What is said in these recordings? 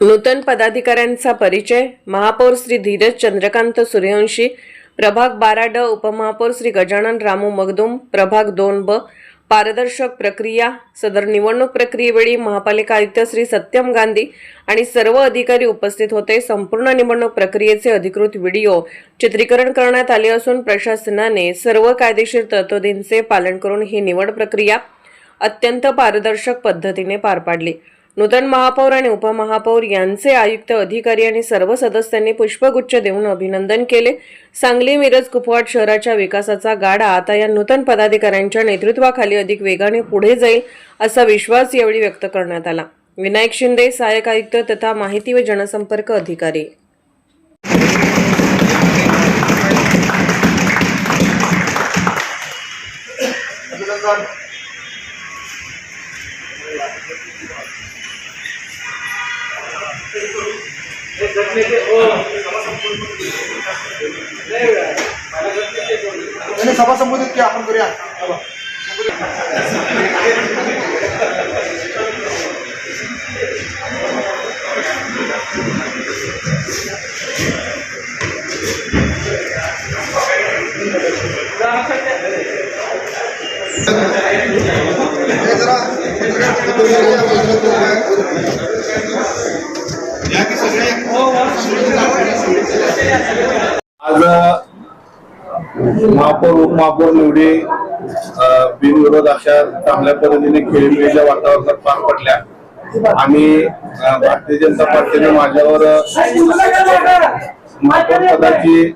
नूतन पदाधिकाऱ्यांचा परिचय महापौर श्री धीरज चंद्रकांत सूर्यवंशी प्रभाग बारा ड उपमहापौर श्री गजानन रामू मगदुम प्रभाग दोन ब पारदर्शक प्रक्रिया सदर निवडणूक प्रक्रियेवेळी महापालिका आयुक्त श्री सत्यम गांधी आणि सर्व अधिकारी उपस्थित होते. संपूर्ण निवडणूक प्रक्रियेचे अधिकृत व्हिडिओ चित्रीकरण करण्यात आले असून प्रशासनाने सर्व कायदेशीर तरतुदींचे पालन करून ही निवड प्रक्रिया अत्यंत पारदर्शक पद्धतीने पार पाडली. नूतन महापौर आणि उपमहापौर यांचे आयुक्त अधिकारी आणि सर्व सदस्यांनी पुष्पगुच्छ देऊन अभिनंदन केले. सांगली मिरज कुपवाड शहराच्या विकासाचा गाडा आता या नूतन पदाधिकाऱ्यांच्या नेतृत्वाखाली अधिक वेगाने पुढे जाईल असा विश्वास यावेळी व्यक्त करण्यात आला. विनायक शिंदे सहाय्यक आयुक्त तथा माहिती व जनसंपर्क अधिकारी. त्याने सभा संबोधित की आपण करूया? जरा आज महापौर उपमहापौर निवडी बिनविरोध अशा चांगल्या पद्धतीने खेळीमेळीच्या वातावरणात पार पडल्या. आणि भारतीय जनता पार्टीने माझ्यावर महापौर पदाची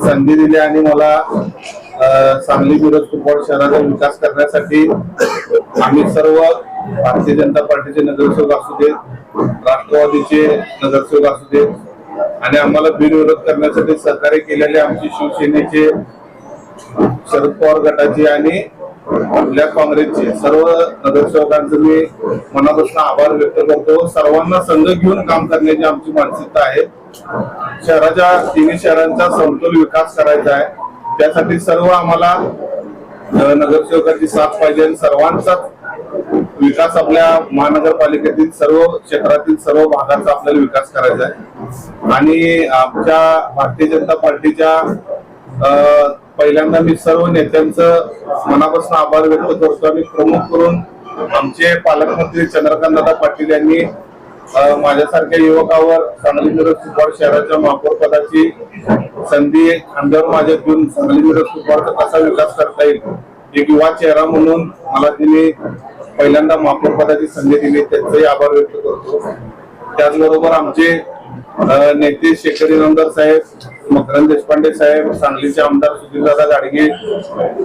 संधी दिली आणि मला सांगली मिरज कुपवाड शहराचा विकास करण्यासाठी आम्ही सर्व भारतीय जनता पार्टीचे नगरसेवक असू देत राष्ट्रवादीचे नगरसेवक असू देत आणि आम्हाला बिनविरोध करण्यासाठी सहकार्य केलेले आमचे शिवसेनेचे शरद पवार गटाचे आणि आपल्या काँग्रेसचे सर्व नगरसेवकांचे मी मनापासून आभार व्यक्त करतो. सर्वांना संघ घेऊन काम करण्याची आमची मानसिकता आहे. शहराच्या तिन्ही शहरांचा समतोल विकास करायचा आहे. त्यासाठी सर्व आम्हाला नगरसेवकांची साथ पाहिजे आणि सर्वांचा विकास आपल्या महानगरपालिकेतील सर्व क्षेत्रातील सर्व भागाचा आपल्याला विकास करायचा आहे. आणि आमच्या भारतीय जनता पार्टीच्या पहिल्यांदा मी सर्व नेत्यांचं मनापासून आभार व्यक्त करतो. आणि प्रमुख करून आमचे पालकमंत्री चंद्रकांत दादा पाटील यांनी माझ्यासारख्या युवकावर सांगली मिरज सुपार शहराच्या महापौर पदाची संधी खांद्यावर माझ्या घेऊन सांगली मिरज कुपवाडचा कसा विकास करता येईल एक युवा चेहरा म्हणून मला तिने पहिल्यांदा महापौर पदाची संधी दिली त्याचाही आभार व्यक्त करतो. त्याचबरोबर आमचे नेते शेखरी नंदर साहेब मकरंद देशपांडे साहेब सांगलीचे आमदार सुधीरदादा गाडगे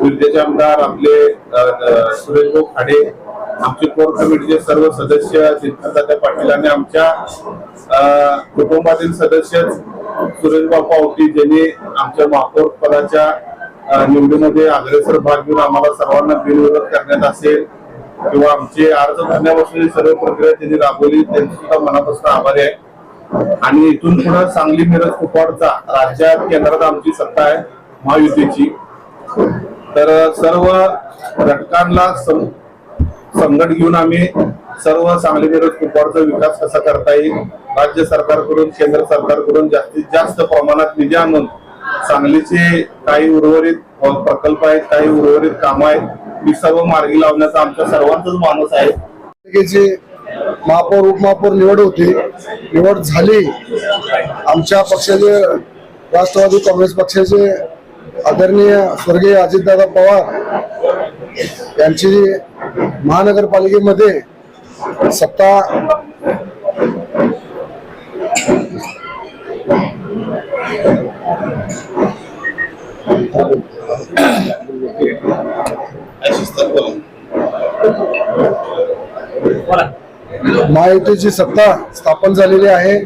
विद्याचे आमदार आपले सुरेशभाऊ खाडे आमचे कोर कमिटीचे सर्व सदस्य सिद्धार्थदादा पाटील आणि आमच्या कुटुंबातील सदस्य सुरेश बापू होती ज्यांनी आमच्या महापौर पदाच्या निवडीमध्ये अग्रेसर भाग घेऊन आम्हाला सर्वांना बिनविरोध करण्यात असेल. किंवा आमचे अर्ज भरण्यापासून सर्व प्रक्रिया त्यांनी राबवली त्यांचे सुद्धा मनापासून आभारी आहे. आणि इथून पुढे सांगली मिरज कुपवाडचा राज्यात केंद्रात आमची सत्ता आहे महायुतीची. तर सर्व घटकांना संघट घेऊन आम्ही सर्व सांगली मिरज कुपवाडचा विकास कसा करता येईल राज्य सरकारकडून केंद्र सरकारकडून जास्तीत जास्त प्रमाणात निधी आणून सांगलीचे काही उर्वरित प्रकल्प आहेत काही उर्वरित कामं आहेत ही सर्व मार्गी लावण्याचा आमच्या सर्वांचाच माणूस आहे. महापौर उपमहापौर निवड होती निवड झाली. आमच्या पक्षाचे राष्ट्रवादी काँग्रेस पक्षाचे आदरणीय स्वर्गीय अजितदादा पवार यांची महानगरपालिकेमध्ये सत्ता महायुतीची सत्ता स्थापन झालेली आहे.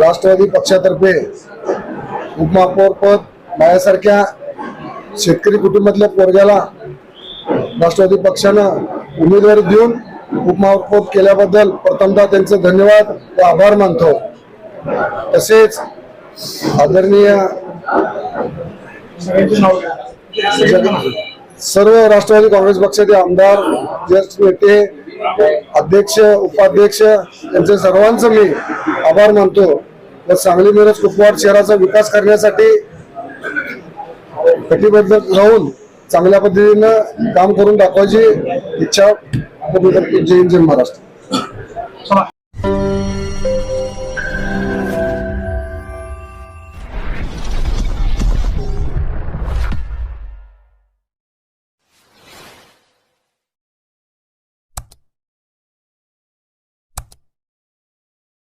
राष्ट्रवादी पक्षातर्फे उपमहापौर पद माझ्यासारख्या शेतकरी कुटुंबातल्या पोरग्याला राष्ट्रवादी पक्षानं उमेदवारी देऊन उपमहापौर केल्याबद्दल प्रथमतः त्यांचे धन्यवाद व आभार मानतो. तसेच आदरणीय सर्व राष्ट्रवादी काँग्रेस पक्षाचे आमदार ज्येष्ठ नेते अध्यक्ष उपाध्यक्ष यांचे सर्वांचं मी आभार मानतो व सांगली मिरज कुपवाड शहराचा विकास करण्यासाठी कटिबद्ध राहून चांगल्या पद्धतीनं काम करून दाखवायची इच्छा जय हिंद जय महाराष्ट्र.